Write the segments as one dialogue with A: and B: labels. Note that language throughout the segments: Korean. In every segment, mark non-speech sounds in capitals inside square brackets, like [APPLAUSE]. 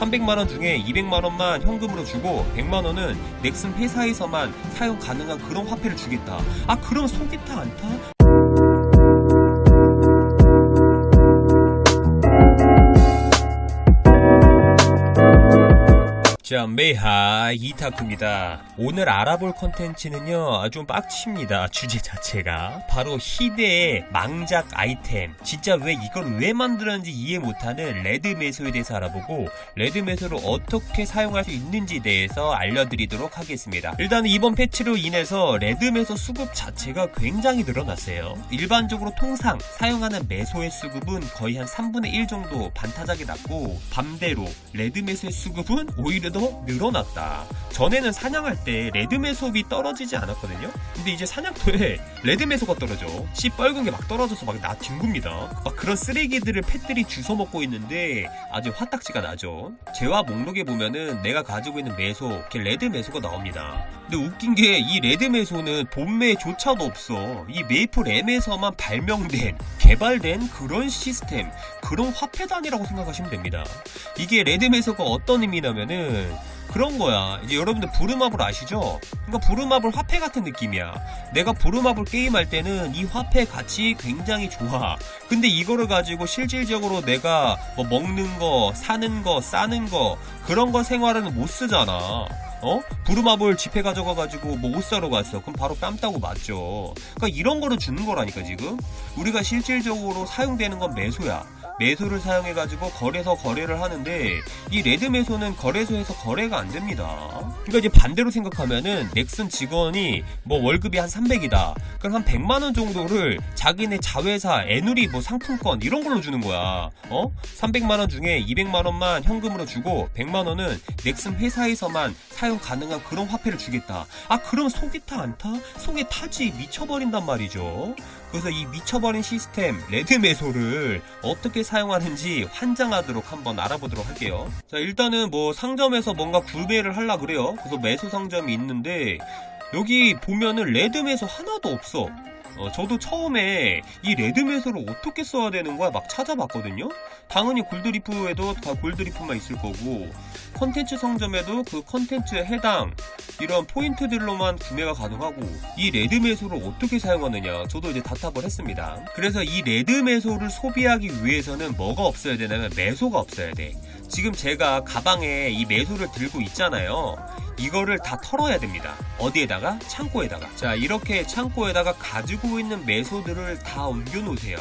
A: 300만원 중에 200만원만 현금으로 주고 100만원은 넥슨 회사에서만 사용 가능한 그런 화폐를 주겠다. 아, 그럼 속이 타, 안 타? 자, 메하 이타쿠입니다. 오늘 알아볼 컨텐츠는요, 아주 빡칩니다. 주제 자체가. 바로 희대의 망작 아이템. 진짜 왜 이걸 왜 만들었는지 이해 못하는 레드 메소에 대해서 알아보고, 레드 메소를 어떻게 사용할 수 있는지에 대해서 알려드리도록 하겠습니다. 일단 이번 패치로 인해서 레드 메소 수급 자체가 굉장히 늘어났어요. 일반적으로 통상 사용하는 메소의 수급은 거의 한 3분의 1 정도 반타작이 났고, 반대로 레드 메소의 수급은 오히려 더 늘어났다. 전에는 사냥할 때 레드 메소비 떨어지지 않았거든요. 근데 이제 사냥터에 [LAUGHS] 레드 메소가 떨어져. 씨 뻘건 게 막 떨어져서 막 나 뒹굽니다. 막 그런 쓰레기들을 펫들이 주워 먹고 있는데 아주 화딱지가 나죠. 재화 목록에 보면은 내가 가지고 있는 메소, 이렇게 레드 메소가 나옵니다. 근데 웃긴 게 이 레드 메소는 본매조차도 없어. 이 메이플 M에서만 발명된, 개발된 그런 시스템, 그런 화폐단이라고 생각하시면 됩니다. 이게 레드 메소가 어떤 의미냐면은 그런 거야. 이제 여러분들 부르마블 아시죠? 그러니까 부르마블 화폐 같은 느낌이야. 내가 부르마블 게임할 때는 이 화폐 가치 굉장히 좋아. 근데 이거를 가지고 실질적으로 내가 뭐 먹는 거, 사는 거, 싸는 거 그런 거 생활은 못 쓰잖아. 어? 부르마블 집회 가져가가지고 뭐 옷 사러 갔어. 그럼 바로 뺨 따고 맞죠. 그러니까 이런 거를 주는 거라니까 지금. 우리가 실질적으로 사용되는 건 매소야. 매소를 사용해 가지고 거래소 거래를 하는데 이 레드 매소는 거래소에서 거래가 안 됩니다. 그러니까 이제 반대로 생각하면은 넥슨 직원이 뭐 월급이 한 300이다. 그럼 한 100만 원 정도를 자기네 자회사 애누리 뭐 상품권 이런 걸로 주는 거야. 어? 300만 원 중에 200만 원만 현금으로 주고 100만 원은 넥슨 회사에서만 사용 가능한 그런 화폐를 주겠다. 아 그럼 속이 타 안 타? 속이 타지 미쳐버린단 말이죠. 그래서 이 미쳐버린 시스템 레드 메소를 어떻게 사용하는지 환장하도록 한번 알아보도록 할게요. 자 일단은 뭐 상점에서 뭔가 구매를 하려 그래요. 그래서 메소 상점이 있는데 여기 보면은 레드 메소 하나도 없어. 어, 저도 처음에 이 레드 메소를 어떻게 써야 되는 거야 막 찾아봤거든요. 당연히 골드리프에도 다 골드리프만 있을 거고 컨텐츠 상점에도 그 컨텐츠에 해당 이런 포인트들로만 구매가 가능하고 이 레드 메소를 어떻게 사용하느냐 저도 이제 답답을 했습니다. 그래서 이 레드 메소를 소비하기 위해서는 뭐가 없어야 되냐면 메소가 없어야 돼. 지금 제가 가방에 이 메소를 들고 있잖아요. 이거를 다 털어야 됩니다. 어디에다가? 창고에다가. 자, 이렇게 창고에다가 가지고 있는 메소들을 다 옮겨 놓으세요.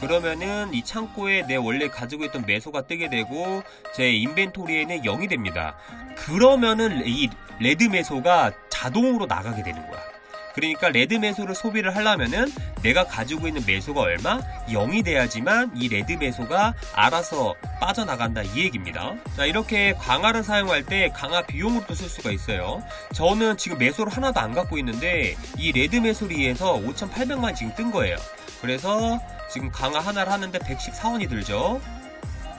A: 그러면은 이 창고에 내 원래 가지고 있던 메소가 뜨게 되고 제 인벤토리에는 0이 됩니다. 그러면은 이 레드 메소가 자동으로 나가게 되는 거야. 그러니까 레드 메소를 소비를 하려면은 내가 가지고 있는 메소가 얼마? 0이 돼야지만 이 레드 메소가 알아서 빠져나간다 이 얘기입니다. 자 이렇게 강화를 사용할 때 강화 비용으로도 쓸 수가 있어요. 저는 지금 메소를 하나도 안 갖고 있는데 이 레드 위해서 5,800만 지금 뜬 거예요. 그래서 지금 강화 하나를 하는데 114원이 들죠.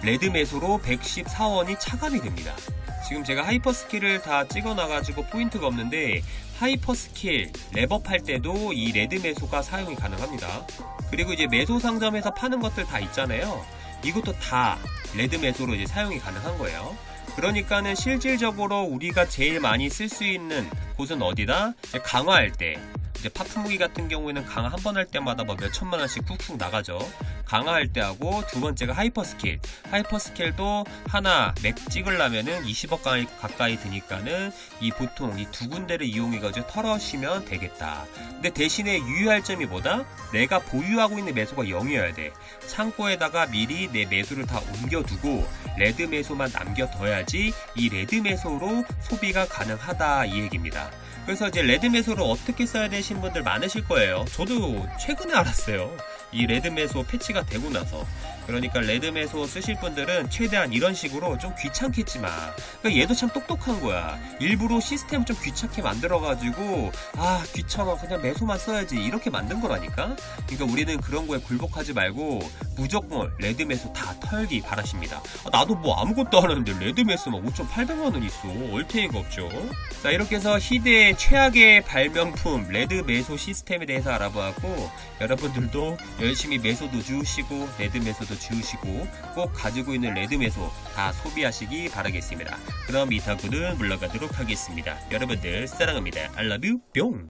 A: 레드 메소로 114원이 차감이 됩니다. 지금 제가 하이퍼 스킬을 다 찍어놔가지고 포인트가 없는데 하이퍼 스킬 랩업 할 때도 이 레드 메소가 사용이 가능합니다. 그리고 이제 메소 상점에서 파는 것들 다 있잖아요. 이것도 다 레드 메소로 이제 사용이 가능한 거예요. 그러니까는 실질적으로 우리가 제일 많이 쓸 수 있는 곳은 어디다? 강화할 때. 이제 파프 무기 같은 경우에는 강화 한 번 할 때마다 뭐 몇 천만 원씩 쿡쿡 나가죠. 강화할 때 하고 두 번째가 하이퍼 스킬. 하이퍼 스킬도 하나 맥 찍으려면은 20억 가까이, 가까이 드니까는 이 보통 이 두 군데를 이용해가지고 털어시면 되겠다. 근데 대신에 유의할 점이 뭐다? 내가 보유하고 있는 매소가 0이어야 돼. 창고에다가 미리 내 매수를 다 옮겨두고 레드 매소만 남겨둬야지 이 레드 매소로 소비가 가능하다 이 얘기입니다. 그래서 이제 레드 매소를 어떻게 써야 되신 분들 많으실 거예요. 저도 최근에 알았어요. 이 레드 매소 패치가 되고 나서. 그러니까 레드 매소 쓰실 분들은 최대한 이런 식으로 좀 귀찮겠지만 그러니까 얘도 참 똑똑한 거야. 일부러 시스템 좀 귀찮게 만들어가지고 아 귀찮아 그냥 매소만 써야지 이렇게 만든 거라니까. 그러니까 우리는 그런 거에 굴복하지 말고 무조건 레드 매소 다 털기 바라십니다. 아, 나도 뭐 아무것도 안 하는데 레드 매소만 5,800만 원 있어. 얼테이가 없죠. 자 이렇게 해서 희대의 최악의 발명품 레드 매소 시스템에 대해서 알아보았고 여러분들도 열심히 매소도 주시고 레드 매소도 매소 지우시고 꼭 가지고 있는 레드 매소 다 소비하시기 바라겠습니다. 그럼 이타구는 물러가도록 하겠습니다. 여러분들 사랑합니다. I love you. 뿅!